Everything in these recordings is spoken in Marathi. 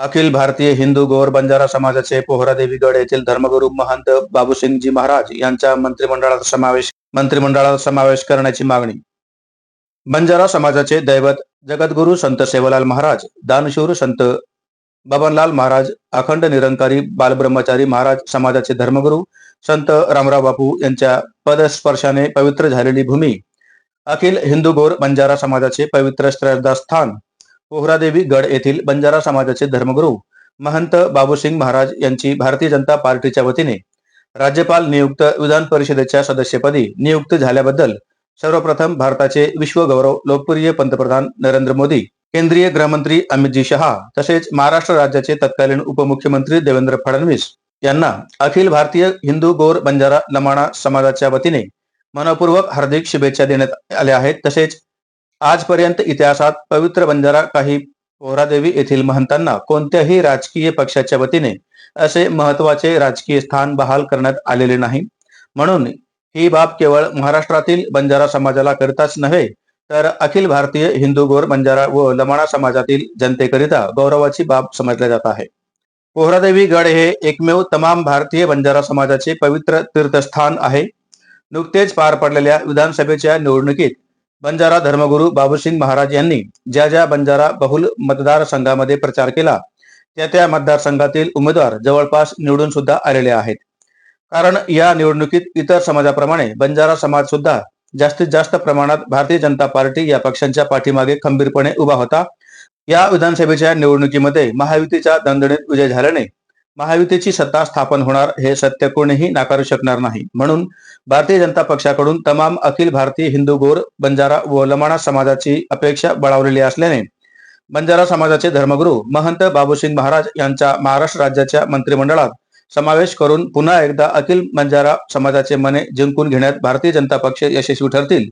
अखिल भारतीय हिंदू गौर बंजारा समाजाचे पोहरादेवी गड येथील धर्मगुरू महंत बाबूसिंगजी महाराज यांचा मंत्रिमंडळात समावेश मंत्रिमंडळात समावेश करण्याची मागणी. बंजारा समाजाचे दैवत जगद्गुरू संत सेवालाल महाराज दानशूर संत बबनलाल महाराज अखंड निरंकारी बालब्रह्मचारी महाराज समाजाचे धर्मगुरू संत रामराव बापू यांच्या पदस्पर्शाने पवित्र झालेली भूमी अखिल हिंदू गौर बंजारा समाजाचे पवित्र श्रद्धास्थान पोहरादेवी गड येथील बंजारा समाजाचे धर्मगुरू महंत बाबूसिंग महाराज यांची भारतीय जनता पार्टीच्या वतीने राज्यपाल नियुक्त विधान परिषदेच्या सदस्यपदी नियुक्त झाल्याबद्दल सर्वप्रथम भारताचे विश्वगौरव लोकप्रिय पंतप्रधान नरेंद्र मोदी केंद्रीय गृहमंत्री अमितजी शहा तसेच महाराष्ट्र राज्याचे तत्कालीन उपमुख्यमंत्री देवेंद्र फडणवीस यांना अखिल भारतीय हिंदू गौर बंजारा लमाणा समाजाच्या वतीने मनपूर्वक हार्दिक शुभेच्छा देण्यात आल्या आहेत. तसेच आजपर्यंत इतिहासात पवित्र बंजारा काही पोहरादेवी येथील महंतांना कोणत्याही राजकीय पक्षाच्या वतीने असे महत्त्वाचे राजकीय स्थान बहाल करण्यात आलेले नाही. म्हणून ही बाब केवळ महाराष्ट्रातील बंजारा समाजाला करताच नव्हे तर अखिल भारतीय हिंदू गोर बंजारा व लमाणा समाजातील जनतेकरिता गौरवाची बाब समजल्या जात आहे. पोहरादेवी गड हे एकमेव तमाम भारतीय बंजारा समाजाचे पवित्र तीर्थस्थान आहे. नुकतेच पार पडलेल्या विधानसभेच्या निवडणुकीत बंजारा धर्मगुरू बाबूसिंग महाराज यांनी ज्या ज्या बंजारा बहुल मतदारसंघामध्ये प्रचार केला त्या त्या मतदारसंघातील उमेदवार जवळपास निवडून सुद्धा आलेले आहेत. कारण या निवडणुकीत इतर समाजाप्रमाणे बंजारा समाज सुद्धा जास्तीत जास्त प्रमाणात भारतीय जनता पार्टी या पक्षांच्या पाठीमागे खंबीरपणे उभा होता. या विधानसभेच्या निवडणुकीमध्ये महायुतीचा दणदणीत विजय झाल्याने महायुतीची सत्ता स्थापन होणार हे सत्य कोणीही नाकारू शकणार नाही. म्हणून भारतीय जनता पक्षाकडून तमाम अखिल भारतीय हिंदू गोर बंजारा व लमाणा समाजाची अपेक्षा बळावलेली असल्याने बंजारा समाजाचे धर्मगुरू महंत बाबूसिंग महाराज यांचा महाराष्ट्र राज्याच्या मंत्रिमंडळात समावेश करून पुन्हा एकदा अखिल बंजारा समाजाचे मने जिंकून घेण्यात भारतीय जनता पक्ष यशस्वी ठरतील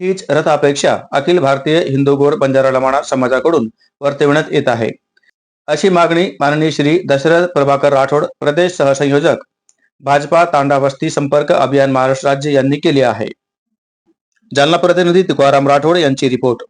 हीच रथ अपेक्षा अखिल भारतीय हिंदू गोर बंजारा लमाणा समाजाकडून वर्तविण्यात येत आहे. अशी मागणी माननीय श्री दशरथ प्रभाकर राठोड प्रदेश सहसंयोजक भाजपा तांडा वस्ती संपर्क अभियान महाराष्ट्र राज्य यांनी केली आहे. जालना प्रतिनिधी तुकाराम राठोड यांची रिपोर्ट.